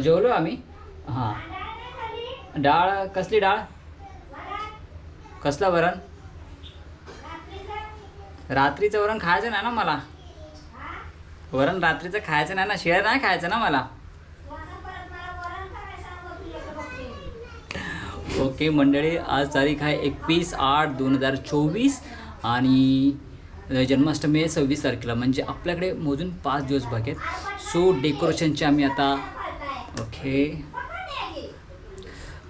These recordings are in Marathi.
जेवलो आम्ही. हां. डाळ कसली डाळ? कसलं वरण? रात्रीचं वरण खायचं नाही ना मला. वरण रात्रीचं खायचं नाही ना शिळ्या नाही खायचं ना मला. ओके मंडळी आज तारीख आहे एकवीस आठ दोन हजार चोवीस आणि जन्माष्टमी आहे सव्वीस तारखेला. म्हणजे आपल्याकडे मोजून पाच दिवस बाकी आहेत. सो डेकोरेशनचे आम्ही आता ओके.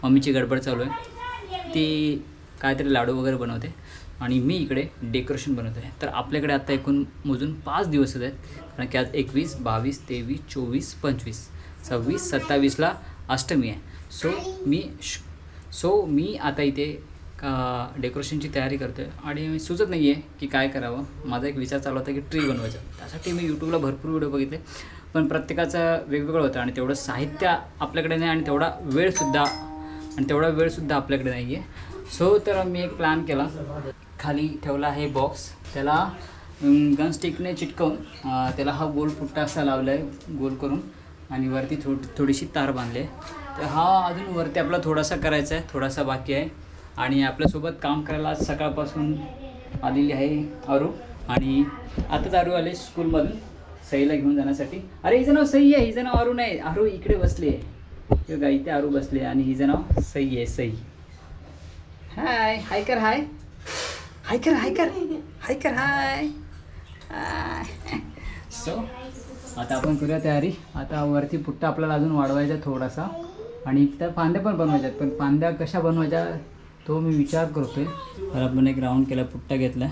मम्मीची गडबड चालू आहे. ती काहीतरी लाडू वगैरे बनवते आणि मी इकडे डेकोरेशन बनवतो. आहे तर आपल्याकडे आता एकूण मोजून पाच दिवस आहेत. कारण की आज एकवीस बावीस तेवीस चोवीस पंचवीस सव्वीस सत्तावीसला अष्टमी आहे. सो मी सो मी आता इथे डेकोरेशनची तयारी करतो आहे आणि मी सुचत नाही आहे की काय करावं. माझा एक विचार चालू होता की ट्री बनवायचा. त्यासाठी मी यूट्यूबला भरपूर व्हिडिओ बघितले. पण प्रत्येकाचं वेगवेगळं होतं आणि तेवढं साहित्य आपल्याकडे नाही आणि तेवढा वेळसुद्धा आणि तेवढा वेळसुद्धा आपल्याकडे नाही आहे सो तर मी एक प्लॅन केला. खाली ठेवला आहे बॉक्स त्याला गनस्टिकने चिटकवून त्याला हा गोल पुट्टा असा लावला आहे गोल करून. आणि वरती थो थोडीशी तार बांधली. तर हा अजून वरती आपला थोडासा करायचा आहे थोडासा बाकी आहे. आणि आपल्यासोबत काम करायला आज सकाळपासून आलेली आहे अरू. आणि आताच अरू आले स्कूलमधून सईला घेऊन जाण्यासाठी. अरे हिचं नाव सई आहे हिचं नाव अरू नाही अरू इकडे बसली आहे. किंवा गाई ते अरू बसले आणि हिचं नाव सई आहे सई. हाय हाय कर हाय हाय कर हाय कर हाय कर हाय सो आता आपण करूया तयारी. आता वरती पुट्टा आपल्याला अजून वाढवायचा आहे थोडासा. आणि त्या फांद्या पण बनवायच्या आहेत पण फांद्या कशा बनवायच्या तो मी विचार करतोय. तर आपण एक राऊंड केला पुट्टा घेतला.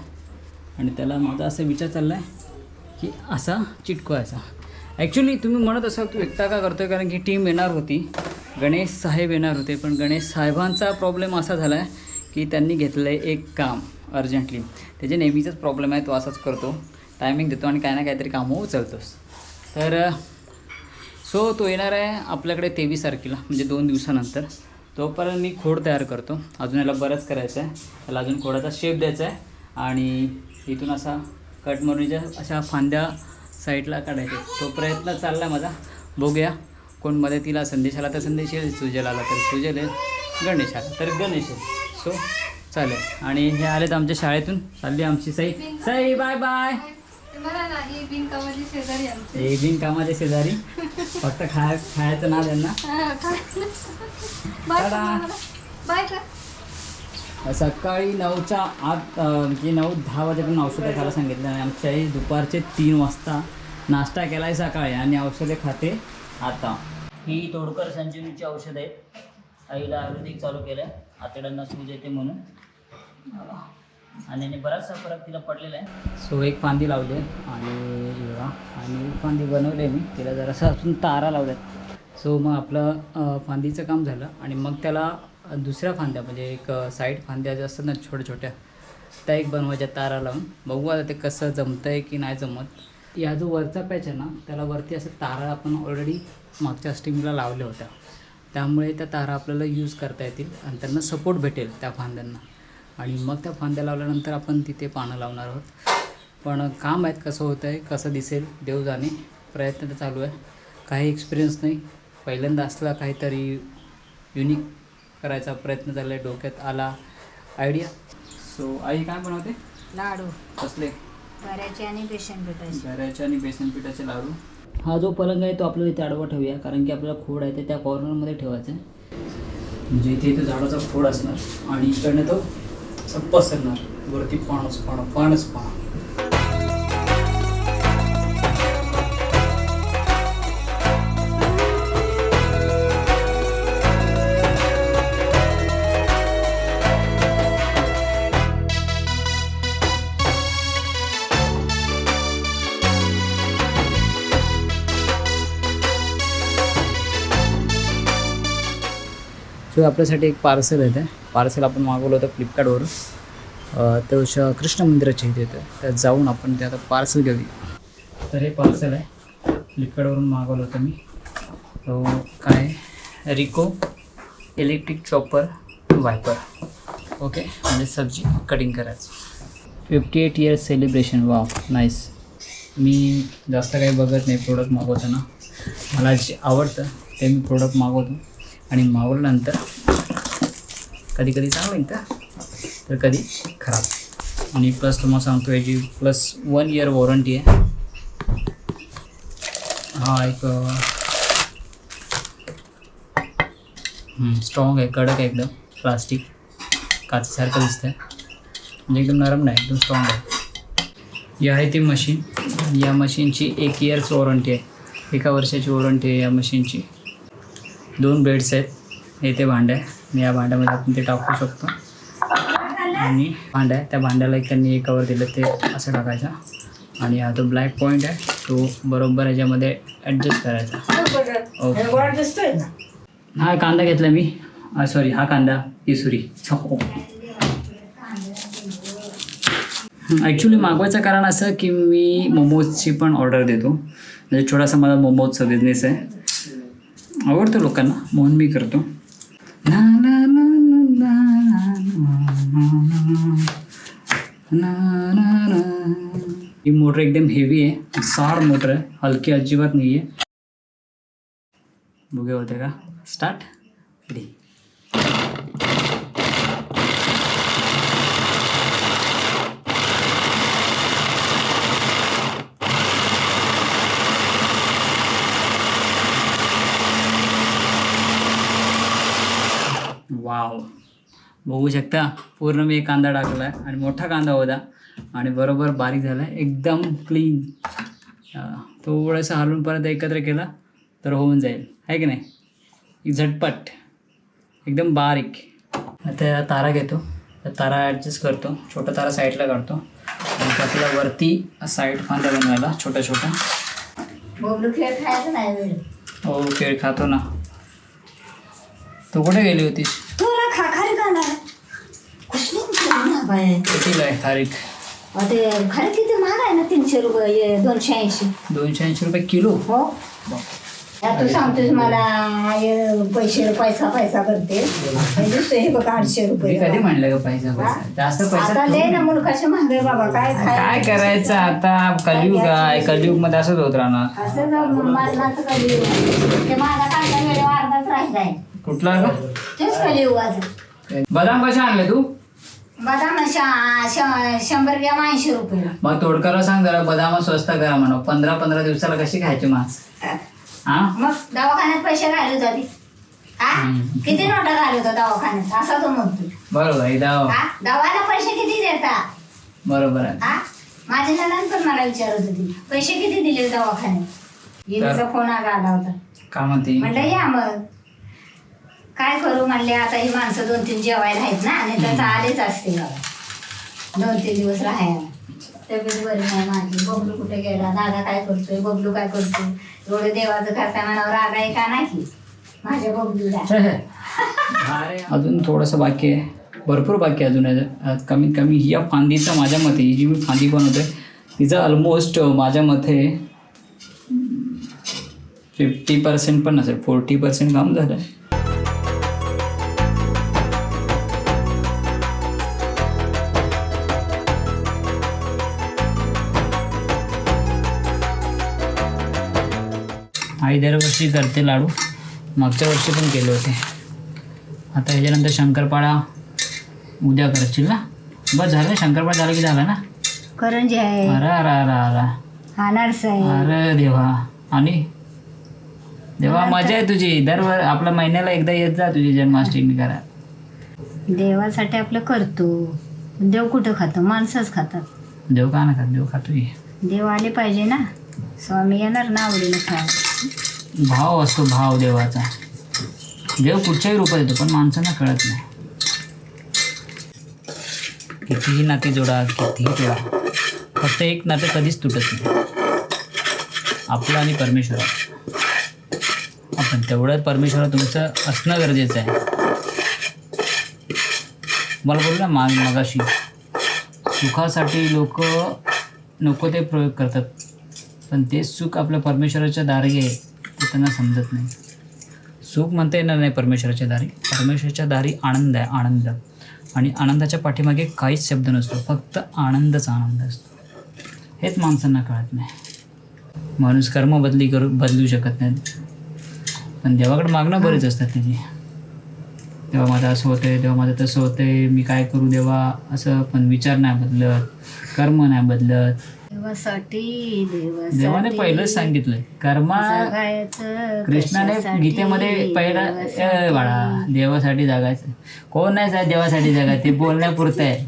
आणि त्याला माझा असा विचार चालला आहे की असा चिटकवायचा ॲक्च्युली तुम्ही म्हणत असाल तू एकटा का करतोय? कारण की टीम येणार होती. गणेश साहेब येणार होते पण गणेश साहेबांचा प्रॉब्लेम असा झाला आहे की त्यांनी घेतलं आहे एक काम अर्जंटली त्याचे नेहमीचाच प्रॉब्लेम आहे तो असाच करतो. टायमिंग देतो आणि काय ना काहीतरी कामं उचलतोस. तर सो तो येणार आहे आपल्याकडे तेवीस तारखेला म्हणजे दोन दिवसानंतर. तोपर्यंत मी खोड तयार करतो. अजून याला बरंच करायचं आहे त्याला अजून खोडाचा शेप द्यायचा आहे आणि इथून असा कटमोरीच्या अशा फांद्या साईडला काढायचे. तो प्रयत्न चालला आहे माझा. बघूया कोण मदतीला संदेश आला तर संदेश येईल सुजल आला तर सुजल येईल गणेश आला तर गणेश येईल. सो चालेल. आणि हे आलेत आमच्या शाळेतून. चालली आमची सई. सई बाय बाय हे बिन कामाचे शेजारी. फक्त खाय खायचं ना. त्यांना बाय सकाळी नऊच्या आत म्हणजे नऊ दहा वाजेपर्यंत औषधं खायला सांगितलं आणि आमच्या आई दुपारचे तीन वाजता नाश्ता केला आहे सकाळी आणि औषधे खाते आता. ही तोडकर संजीवनीची औषधं आहेत. आईला आयुर्वेदिक चालू केलं आहे आतड्यांना सूज येते म्हणून. आणि बराचसा फरक तिला पडलेला आहे. सो एक फांदी लावली आहे आणि आणि एक फांदी बनवली आहे मी. तिला जरासा अजून तारा लावल्यात. सो मग आपलं फांदीचं काम झालं आणि मग त्याला दुसऱ्या फांद्या म्हणजे एक साईड फांद्या ज्या असतात ना छोट्या छोट्या त्या एक बनवायच्या तारा लावून बघू आता ते कसं जमतं आहे की नाही जमत. या जो वरचा पॅच आहे ना त्याला वरती असं तारा आपण ऑलरेडी मागच्या स्टीमला लावल्या होत्या. त्यामुळे त्या तारा आपल्याला यूज करता येतील आणि त्यांना सपोर्ट भेटेल त्या फांद्यांना. आणि मग त्या फांद्या लावल्यानंतर आपण तिथे पानं लावणार आहोत. पण काम आहेत कसं होतं आहे कसं दिसेल देव जाणे प्रयत्न तर चालू आहे. काही एक्सपिरियन्स नाही. पहिल्यांदा असला काहीतरी युनिक करायचा प्रयत्न आहे डोक्यात आला आयडिया सो आई काय बनवते? लाडू. कसले? गऱ्याचे आणि बेसन पिठाचे. गऱ्याचे आणि बेसन पिठाचे लाडू. हा जो पलंग आहे तो आपल्याला इथे आडवा ठेवूया कारण की आपल्याला खोड आहे ते त्या कॉर्नरमध्ये ठेवायचं आहे म्हणजे इथे इथे झाडाचा खोड असणार आणि इकडनं तो असं पसरणार वरती पाणच पाण पाणच पाण सो आपल्यासाठी एक पार्सल येतं पार्सल आपण मागवलं होतं फ्लिपकार्टवरून तो श कृष्ण मंदिराच्या इथे येतं त्यात जाऊन आपण ते आता पार्सल घेऊया. तर हे पार्सल आहे. फ्लिपकार्टवरून मागवलं होतं मी. तो काय Rico electric chopper wiper okay म्हणजे सब्जी कटिंग करायचं. फिफ्टी एट इयर्स सेलिब्रेशन वा नाईस मी जास्त काही बघत नाही प्रोडक्ट मागवताना. मला जे आवडतं ते मी प्रोडक्ट मागवतो. आणि मागवल्यानंतर कधी कधी चांगलं निघतं तर कधी खराब. आणि प्लस तुम्हाला सांगतो याची प्लस वन इयर वॉरंटी आहे. हा एक स्ट्रॉंग आहे कडक आहे एकदम. प्लास्टिक काचेसारखं दिसतं आहे म्हणजे एकदम नरम नाही एकदम स्ट्रॉंग आहे. ही आहे ती मशीन या मशीनची एक इयरची वॉरंटी आहे. एका वर्षाची वॉरंटी आहे या मशीनची दोन बेड्स आहेत. हे ते भांडं आहे. आणि या भांड्यामध्ये आपण ते टाकू शकतो. आणि भांडं आहे. त्या भांड्याला एक त्यांनी एक कवर दिलं ते असं टाकायचं. आणि हा तो ब्लॅक पॉईंट आहे तो बरोबर ह्याच्यामध्ये ॲडजस्ट करायचा. ओके हा कांदा घेतला मी. सॉरी हा कांदा किसुरी ॲक्च्युली मागवायचं कारण असं की मी मोमोजची पण ऑर्डर देतो. म्हणजे छोटासा माझा मोमोजचा बिझनेस आहे. आवडतं लोकांना म्हणून मी करतो. ही मोटर एकदम हेवी आहे. सार मोटर आहे. हलकी अजिबात नाही आहे बघूया होते का? स्टार्ट डी बघू शकता. पूर्ण मी एक कांदा टाकला आहे आणि मोठा कांदा होता. आणि बरोबर बारीक झाला आहे एकदम क्लीन थोडंसं हलवून परत एकत्र केला तर होऊन जाईल. आहे की नाही? एक झटपट. एकदम बारीक. आता तारा घेतो. तारा ॲडजस्ट करतो. छोटा तारा साईडला काढतो. आणि त्यातल्या वरती साईड फांद्या बनवायला छोट्या बबलू खेळ खायचा नाही हो खेळ खातो ना. तू कुठे गेली होतीस तुला खा खारी खाणार कितीला आहे तारीख? ते खारी किती महाग आहे ना तीनशे रुपये दोनशे ऐंशी. दोनशे ऐंशी रुपये किलो? हो. या तू सांगतोस मला हे पैसे पैसा पैसा करते हे हे बघ आठशे मी रुपये कधी म्हणलं का पैसा पैसा? जास्त आता पैसा लय ना मुलगाचे महाग आहे बाबा काय काय करायचं आता? कलियुग आहे कलियुगमध्ये असंच होत राहणार. असं मरणाचं ते माझा काढला वेळेवर अर्धाच राहिलाय. कुठला तेच बदाम कशा आणले तू? बदाम शा- श- शंभर ग्रॅम ऐंशी रुपये. मग तोडकाला सांग जरा बदाम स्वस्त करा म्हणा पंधरा पंधरा दिवसाला कशी खायची मास? हा? मग दवाखान्यात पैसे घालत होते हा? हम्म. किती नोटा घालत होता दवाखान्यात? असा तो म्हणतो बरोबर हा. दवाला पैसे किती देता? बरोबर आहे. हा? माझी नंदन पण मला विचारत होती पैसे किती दिले दवाखान्यात? फोन आला आला होता. का म्हणते? म्हणलं या मग. काय करू म्हणले आता ही माणसं दोन तीन जेवायला आहेत ना आणि त्याचं आलेच असते बाबा दोन तीन दिवस राहायला. तब्येत बरी नाही माझी. बबलू कुठे गेला? दादा काय करतोय? बबलू काय करतोय? एवढं देवाचं करता मनावर राग आहे का नाही? माझ्या बबलूला. अजून थोडंसं बाकी आहे. भरपूर बाकी आहे अजून. कमीत कमी या फांदीचा माझ्या मते ही जी मी फांदी बनवतोय तिचा ऑलमोस्ट माझ्या मते फिफ्टी पर्सेंट पण नसेल फोर्टी पर्सेंट काम झालं आई दरवर्षी करते लाडू. मागच्या वर्षी पण केले होते. आता ह्याच्यानंतर शंकरपाळा उद्या करशील ना? बस झालं शंकरपाळा झालं की झालं ना? करंजी आहे. अरे अरे अरे अरे अनारस आहे. अरे देवा. आणि? देवा मजा आहे तुझी. दरवर आपल्या महिन्याला एकदा येत जा तुझी जन्माष्टमी करा देवासाठी आपलं करतो. देव कुठं खातो? माणसंच खातात. देव का ना देव खातोय. देव आले पाहिजे ना? स्वामी येणार ना आवडीनं खा भाव असतो भाव देवाचा. देव कुठच्याही रूपात येतो पण माणसांना कळत नाही. कितीही नाते जोडा कितीही जोडा फक्त एक नातं कधीच तुटत नाही. आपलं आणि परमेश्वर. आपण तेवढं परमेश्वर तुमचं असणं गरजेचं आहे. मला बोलू ना माग मगाशी. सुखासाठी लोक नको ते प्रयोग करतात. पण तेच सुख आपल्या परमेश्वराच्या दारी आहे ते त्यांना समजत नाही. सुख म्हणता येणार नाही परमेश्वराच्या दारी. परमेश्वराच्या दारी आनंद आहे आनंद. आणि आनंदाच्या पाठीमागे काहीच शब्द नसतो फक्त आनंदच आनंद असतो. हेच माणसांना कळत नाही. माणूस कर्म बदली करू बदलू शकत नाही. पण देवाकडे मागणं बरेच असतात त्याची. तेव्हा माझं असं होतंय तेव्हा माझं तसं होतंय मी काय करू देवा असं पण विचार नाही बदलत कर्म नाही बदलत. देवासाठी देवाने पहिलंच सांगितलंय कर्मा जगायचं कृष्णाने? गीतेमध्ये पहिला बाळा देवासाठी जगायचं. कोण नाही जा देवासाठी जगत ते बोलण्यापुरतं आहे.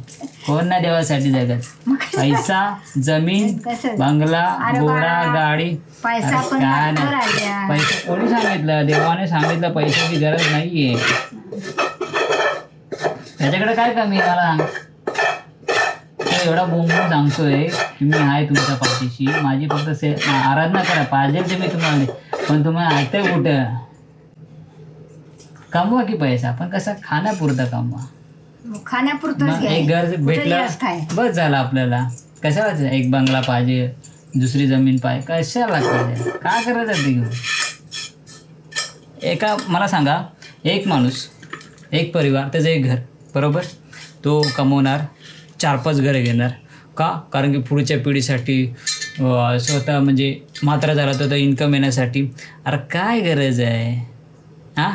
कोण नाही देवासाठी जगत पैसा जमीन? बंगला घोडा गाडी. पैसा काय नाही. पैसा कोणी सांगितलं? देवाने सांगितलं पैशाची गरज नाहीये. त्याच्याकडे काय कमी आहे मला सांग. एवढा बोंबून सांगतोय. की मी आहे तुमच्या पाठीशी. माझी फक्त से आराधना करा. पाहिजे ते मी तुम्हाला. पण तुम्हाला ऐकतंय कुठं? कमवा की पैसा? पण कसा खाण्यापुरता कमवा मग खाण्यापुरतंच मग एक. घर भेटलं बस झालं आपल्याला. कशाला एक बंगला पाहिजे दुसरी जमीन पाहिजे? कशाला पाहिजे? काय करायचं ते घेऊन? एका मला सांगा. एक माणूस एक परिवार त्याचं एक घर बरोबर? तो कमवणार. चार पाच घरं घेणार. का? कारण की पुढच्या पिढीसाठी स्वतः म्हणजे मात्र झाला तर इन्कम येण्यासाठी. अरे काय गरज आहे? हां?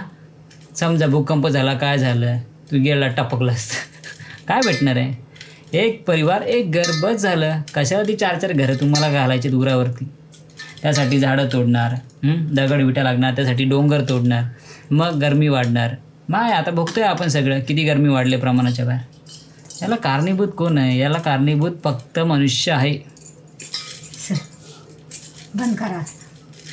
समजा भूकंप झाला काय झालं? तू गेला टपकलास. काय भेटणार आहे? एक परिवार एक घर बस झालं. कशाला ती चार चार घरं तुम्हाला घालायची दुरावरती त्यासाठी झाडं तोडणार. दगड विटा लागणार. त्यासाठी डोंगर तोडणार. मग गरमी वाढणार. माय आता बघतोय आपण सगळं. किती गरमी वाढले प्रमाणाच्या बाहेर. याला कारणीभूत कोण आहे? याला कारणीभूत फक्त मनुष्य आहे. बंद करा.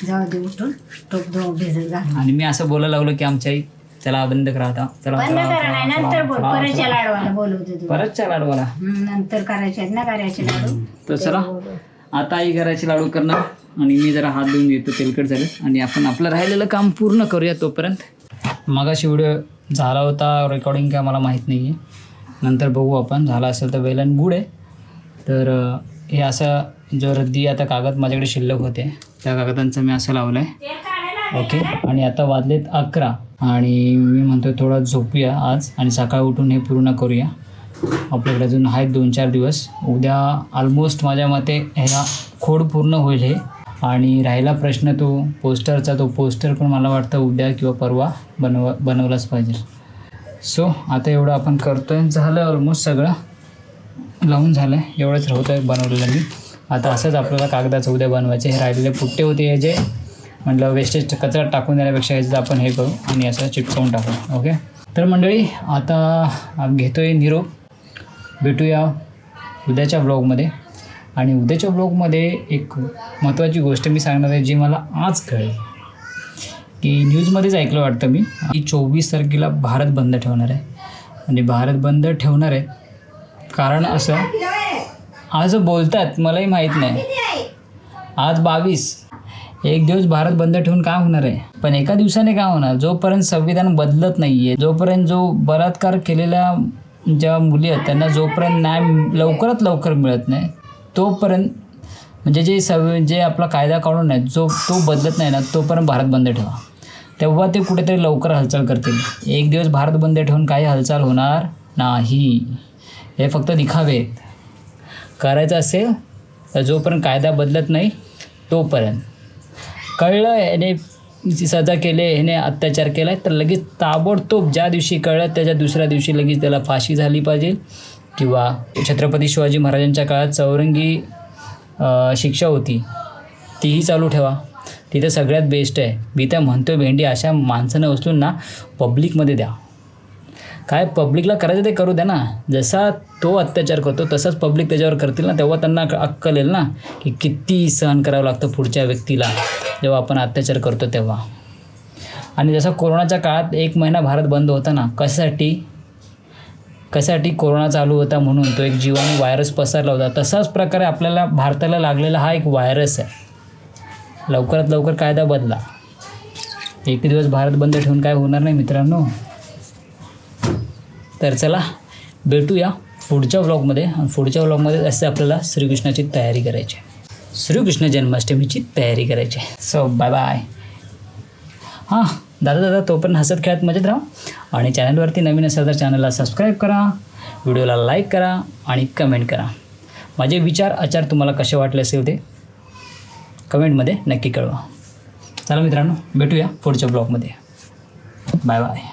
जाऊ दे उठून टोप दो भिजत घालून आणि मी असं बोलायला लागलो की आमच्या आई चला बंद करा आता. चला बंद करा नाही नंतर बोल. परतच्या. लाडवाला बोलवते तू परत चला लाडवाला हं, नंतर करायचे आहेत ना करायचे लाडू? तर चला. आता आई घराची लाडू करणार आणि मी जरा हात धुवून घेतो तेलकट झालं. आणि आपण आपलं राहिलेलं काम पूर्ण करूया तोपर्यंत. मगाशी व्हिडिओ झाला होता रेकॉर्डिंग काय मला माहीत नाही आहे नंतर बघू आपण. झाला असेल तर वेल अँड गुड आहे. तर हे असं जो रद्दी आता कागद माझ्याकडे शिल्लक होते त्या कागदांचं मी असं लावलं आहे ओके. आणि आता वाजलेत अकरा. आणि मी म्हणतो थोडा झोपूया आज आणि सकाळी उठून हे पूर्ण करूया. आपल्याकडे अजून आहेत दोन चार दिवस. उद्या ऑलमोस्ट माझ्या मते ह्या खोड पूर्ण होईल हे. आणि राहिला प्रश्न तो पोस्टरचा तो पोस्टर पण मला वाटतं उद्या किंवा परवा बनव बनवलाच पाहिजे. सो आता एवढं आपण करतो आहे झालं ऑलमोस्ट सगळं. लावून झालं आहे एवढंच होतं आहे बनवलेलं मी आता असंच आपल्याला कागदाचं उद्या बनवायचे. हे राहिलेले पुट्टे होते हे जे. म्हटलं वेस्टेज कचरा टाकून देण्यापेक्षा ह्याचं आपण हे करू आणि असं चिपकवून टाकू. ओके तर मंडळी आता घेतो आहे निरोप. भेटूया उद्याच्या ब्लॉगमध्ये आणि उद्याच्या ब्लॉगमध्ये एक महत्त्वाची गोष्ट मी सांगणार आहे जी मला आज कळेल. की न्यूजमध्येच ऐकलं वाटतं मी. की चोवीस तारखेला भारत बंद ठेवणार आहे. आणि भारत बंद ठेवणार आहे. कारण असं आज बोलतात मलाही माहीत नाही. आज बावीस. एक दिवस भारत बंद ठेवून काय होणार आहे? पण एका दिवसाने काय होणार? जोपर्यंत संविधान बदलत नाही आहे जोपर्यंत जो बलात्कार केलेल्या ज्या मुली आहेत त्यांना जोपर्यंत न्याय लवकरात लवकर मिळत नाही तोपर्यंत म्हणजे जे सव जे आपला कायदा काढून आहे जो तो बदलत नाही ना तोपर्यंत भारत बंद ठेवा. तेव्हा ते कुठेतरी लवकर हालचाल करतील. एक दिवस भारत बंद ठेवून काही हालचाल होणार नाही. हे फक्त दिखावे आहेत करायचं असेल तर जोपर्यंत कायदा बदलत नाही तोपर्यंत. कळलं याने सजा केले ह्याने अत्याचार केला आहे तर लगेच ताबडतोब ज्या दिवशी कळलं त्याच्या दुसऱ्या दिवशी लगेच त्याला फाशी झाली पाहिजे. किंवा छत्रपती शिवाजी महाराजांच्या काळात चौरंगी शिक्षा होती. तीही चालू ठेवा. तिथं सगळ्यात बेस्ट आहे. मी त्या म्हणतो भेंडी अशा माणसानं उचलून ना पब्लिकमध्ये द्या. काय पब्लिकला करायचं ते करू द्या ना. जसा तो अत्याचार करतो तसाच पब्लिक त्याच्यावर करतील ना. तेव्हा त्यांना अक्कल येईल ना की किती सहन करावं लागतं पुढच्या व्यक्तीला जेव्हा आपण अत्याचार करतो तेव्हा. आणि जसं कोरोनाच्या काळात एक महिना भारत बंद होता ना कशासाठी? कशासाठी कोरोना चालू होता म्हणून तो एक जीवाणू व्हायरस पसरला होता. तसाच प्रकारे आपल्याला भारताला लागलेला हा एक व्हायरस आहे. लवकरात लवकर कायदा बदला. एक दिवस भारत बंद ठेवून काय होणार नाही मित्रांनो? तर चला भेटूया पुढच्या व्लॉगमध्ये आणि पुढच्या व्लॉगमध्ये असं आपल्याला श्रीकृष्णाची तयारी करायची. आहे श्रीकृष्ण जन्माष्टमीची तयारी करायची. आहे सो बाय बाय हां दादा दादा तोपर्यंत हसत खेळत मजेत राहा. आणि चॅनलवरती नवीन असेल तर चॅनलला सबस्क्राईब करा. व्हिडिओला लाईक करा आणि कमेंट करा. माझे विचार आचार तुम्हाला कसे वाटले असेल ते कमेंटमध्ये नक्की कळवा. चला मित्रांनो भेटूया पुढच्या ब्लॉगमध्ये. Bye bye.